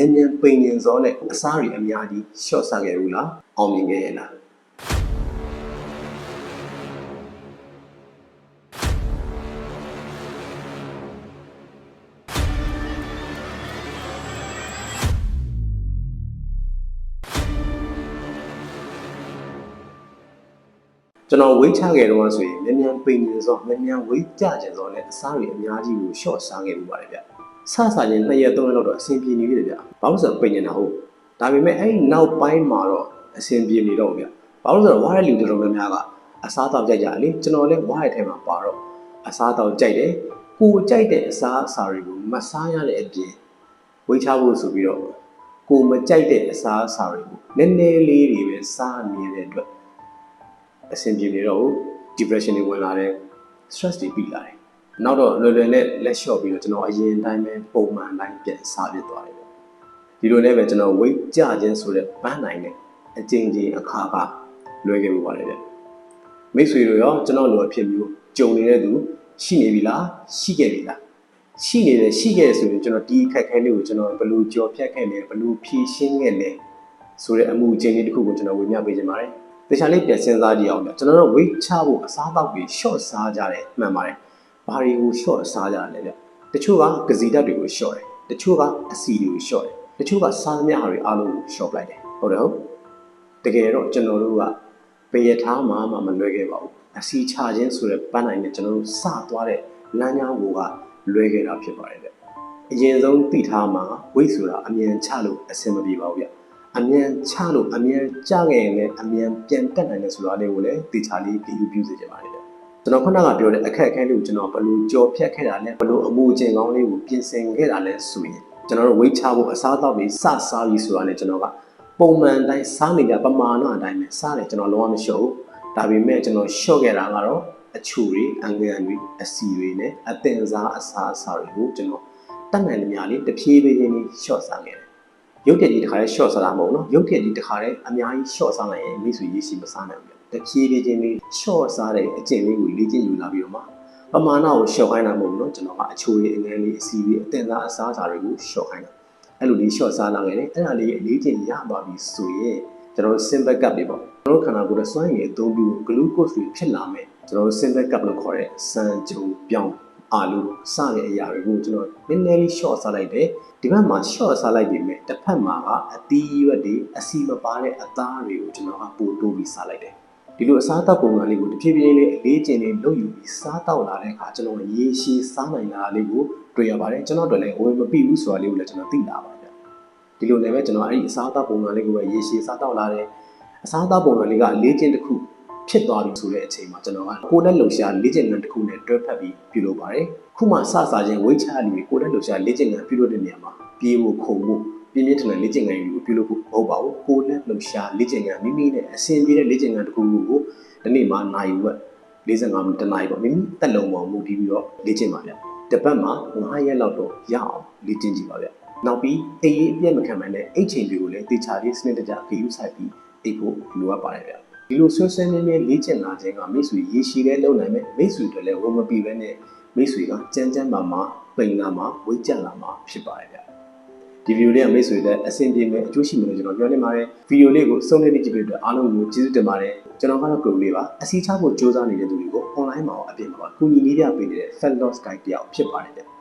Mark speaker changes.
Speaker 1: မြန်မြန်ပိန်ညင်စောနဲ့အစားတွေအများကြီးရှော့စားခဲ့ဘူးလားအောင်မြင်ခဲ့ရဲ့လားကျွန်တော်ဝိတ်ချခဲ့တော့ဆိုရင်မြန်မြန်ပိန်နေစောမြန်မြန်ဝိတ်ကြကြစောနဲ့အစားတွေအများကြီးကိုရှော့စားခဲ့မှုပါတယ်ဗျ။ ဆဆချင်းနှစ်ရက်သုံးရက်လောက်တော့အဆင်ပြေနေပြီဗျ။ဘာလို့ဆိုတော့ပိန်နေတာဟုတ်။ဒါပေမဲ့အဲ့ဒီနောက်ပိုင်းမှာတော့အဆင်ပြေနေတော့ဗျ။ဘာလို့ဆိုတော့ဝါရလူတော်တော်များများကအစားတောက်ကြိုက်ကြလေကျွန်တော်လည်းဝါရထဲမှာပါတော့အစားတောက်ကြိုက်တယ်။ကိုကြိုက်တဲ့အစားအစာတွေကိုမစားရတဲ့အပြင်ဝိတ်ချဖို့ဆိုပြီးတော့ကိုမကြိုက်တဲ့အစားအစာတွေကိုနည်းနည်းလေးတွေပဲစားနေတဲ့အတွက်အဆင်ပြေနေတော့ depression တွေဝင်လာတယ် stress တွေပြီးလာတယ် နောက်တော့လွယ်လွယ်နဲ့လက်လျှော့ပြီးတော့ကျွန်တော်အရင်အတိုင်းပဲပုံမှန်တိုင်းပြန်စားပြစ်သွားတယ်ပေါ့ဒီလိုနဲ့ပဲကျွန်တော် weight ကျခြင်းဆိုတဲ့ပန်းနိုင်နဲ့အကျဉ်းချင်းအခါခါလွယ်ခဲ့လို့ပါတယ်ဗျမိတ်ဆွေတို့ရောကျွန်တော်လိုအဖြစ်မျိုးကြုံနေတဲ့သူရှိနေပြီလားရှိခဲ့ပြီလားရှိနေတယ်ရှိခဲ့တယ်ဆိုရင်ကျွန်တော်ဒီအခက်အခဲလေးကိုကျွန်တော်ဘယ်လိုကြော်ဖြတ်ခဲ့လဲဘယ်လိုဖြေရှင်းခဲ့လဲဆိုတဲ့အမှုအကျဉ်းလေးတစ်ခုကိုကျွန်တော်ဝေမျှပေးခြင်းပါတယ်တခြားလေးပြန်စဉ်းစားကြည့်အောင်ဗျကျွန်တော်တို့ weight ချဖို့အစားအသောက်တွေ short စားကြတယ်မှန်ပါတယ် ဘာတွေကို short စားကြရလဲဗျတချို့ကဂဇီဓာတ်တွေကို short တယ်တချို့ကအဆီတွေကို short တယ်တချို့ကစားသမျှဟာတွေအားလုံးကို short လိုက်တယ်ဟုတ်တယ်ဟုတ်တကယ်တော့ကျွန်တော်တို့ကဘယ်ရထားမှမမလွဲခဲ့ပါဘူးအဆီချခြင်းဆိုတဲ့ပန်းနိုင်နဲ့ကျွန်တော်တို့စသွားတဲ့လမ်းကြောင်းကိုကလွဲခဲ့တာဖြစ်ပါတယ်ဗျအရင်ဆုံးသိထားမှာ weight ဆိုတာအမြန်ချလို့အဆင်မပြေပါဘူးဗျအမြန်ချလို့အမြန်ကြခဲ့ရင်လည်းအမြန်ပြန်တက်နိုင်တယ်ဆိုတာလေးကိုလည်းတေချာလေးကြည့်ယူပြုစေချင်ပါတယ်ဗျ ကျွန်တော်ခုနကပြောတဲ့အခက်အခဲလေးကိုကျွန်တော်ဘယ်လိုကြော်ဖြတ်ခဲ့တာလဲဘယ်လိုအမှုကျင်ကောင်းလေးကိုပြင်ဆင်ခဲ့တာလဲဆိုရင်ကျွန်တော်တို့ဝိတ်ချဖို့အစားအသောက်တွေစစားပြီးဆိုတာနဲ့ကျွန်တော်ကပုံမှန်တိုင်းစားနေကြပမာဏအတိုင်းပဲစားတယ်ကျွန်တော်လုံးဝမလျှော့ဘူးဒါပေမဲ့ကျွန်တော်လျှော့ခဲ့တာကတော့အချူတွေအငန်တွေအစီတွေနဲ့အသင်စားအစားအစာတွေကိုကျွန်တော်တတ်နိုင်သမျှလေးတဖြည်းဖြည်းချင်းလေးလျှော့စားခဲ့တယ်ရုပ်တရက်ကြီးတစ်ခါလေး short စားတာမဟုတ်ဘူးနော်ရုပ်တရက်ကြီးတစ်ခါလေးအများကြီး short စားလိုက်ရင်မိတ်ဆွေရေးရှိမစားနိုင်ဘူး တဖြည်းဖြည်းချင်းလေး short စားတဲ့အကျင့်လေးကိုလေ့ကျင့်ယူလာပြီးတော့မှပမာဏကို short ခိုင်းတာမဟုတ်ဘူးနော်ကျွန်တော်ကအချိုးလေးအငန်းလေးအစီလေးအတင်သားအစားအစာတွေကို short ခိုင်းတာအဲ့လိုလေး short စားလာခဲ့တယ်အဲ့ဒါလေးအလေးကျင့်ရသွားပြီဆိုရင်ကျွန်တော်တို့ simple cup တွေပေါ့ကျွန်တော်တို့ခန္ဓာကိုယ်ရဲ့စွမ်းရည်အသုံးပြု glucose တွေဖြစ်လာမယ်ကျွန်တော်တို့ simple cup လို့ခေါ်တဲ့စံကြုံပြောင်းအာလူစတဲ့အရာတွေကိုကျွန်တော်နည်းနည်းလေး short စားလိုက်တယ်ဒီဘက်မှာ short စားလိုက်ပြီမဲ့တစ်ဖက်မှာကအသီးရွက်တွေအစီမပါတဲ့အသားတွေကိုကျွန်တော်ကပို့တိုးပြီးစားလိုက်တယ် ဒီလိုအစားအသောက်ပုံစံလေးကိုတဖြည်းဖြည်းလေးအလေးကျင့်လေးလုပ်ယူပြီးစားတော့လာတဲ့အခါကျွန်တော်ရေရှည်စားနိုင်တာလေးကိုတွေ့ရပါတယ်ကျွန်တော်တို့လည်းဝင်မပြီးဘူးဆိုတာလေးကိုလည်းကျွန်တော်သိလာပါတယ်ဒီလိုလည်းပဲကျွန်တော်အဲ့ဒီအစားအသောက်ပုံစံလေးကိုပဲရေရှည်စားတော့လာတယ်အစားအသောက်ပုံစံလေးကအလေးကျင့်တစ်ခုဖြစ်သွားပြီဆိုတဲ့အချိန်မှာကျွန်တော်ကကိုယ်နဲ့လှုပ်ရှားလေ့ကျင့်ခန်းတစ်ခုနဲ့တွဲဖက်ပြီးပြုလုပ်ပါတယ်ခုမှစစားခြင်းဝိတ်ချလူတွေကိုယ်နဲ့လှုပ်ရှားလေ့ကျင့်ခန်းပြုလုပ်တဲ့နေရာမှာပြေးဖို့ခုံဖို့ ပြင်းပြင်းထန်ထန်လေ့ကျင့်ခန်းတွေကိုပြုလုပ်ဖို့မဟုတ်ပါဘူးကိုယ်နဲ့လှုပ်ရှားလေ့ကျင့်ခန်းမိမိနဲ့အဆင်ပြေတဲ့လေ့ကျင့်ခန်းတစ်ခုခုကိုဒီနေ့မှာနိုင်ဝက်45မိနစ်တစ်နာရီပေါ့မိမိတက်လုံးပေါ်မူတည်ပြီးတော့လေ့ကျင့်ပါဗျတစ်ပတ်မှာ9ရက်လောက်တော့ရအောင်လေ့ကျင့်ကြည့်ပါဗျနောက်ပြီးအေးအေးအပြည့်မခံမှန်းတဲ့အိတ်ချိန်တွေကိုလည်းတေချာလေးစနစ်တကျဂရုစိုက်ပြီးအိတ်ဖို့လိုအပ်ပါတယ်ဗျဒီလိုဆွဲဆွဲနေနေလေ့ကျင့်လာခြင်းကမိတ်ဆွေရေရှည်တဲ့လုံနိုင်မဲ့မိတ်ဆွေတွေလည်းဝမပီပဲနဲ့မိတ်ဆွေကကြမ်းကြမ်းမာမာပိန်လာမှာဝိတ်ကြက်လာမှာဖြစ်ပါတယ်ဗျ ဒီဗီဒီယိုလေးကမိတ်ဆွေလည်းအဆင်ပြေမယ်အကျိုးရှိမယ်လို့ကျွန်တော်ပြောနေပါတယ်ဗီဒီယိုလေးကိုစုံနေကြည့်ပြီးတော့အားလုံးကိုကျေးဇူးတင်ပါတယ်ကျွန်တော်ကတော့ကိုလေးပါအစီချဖို့စ조사နေတဲ့သူတွေကို online မှာရောအပြင်မှာပါကူညီနေပြပေးနေတဲ့ Fat Loss Guide တယောက်ဖြစ်ပါတယ်ဗျ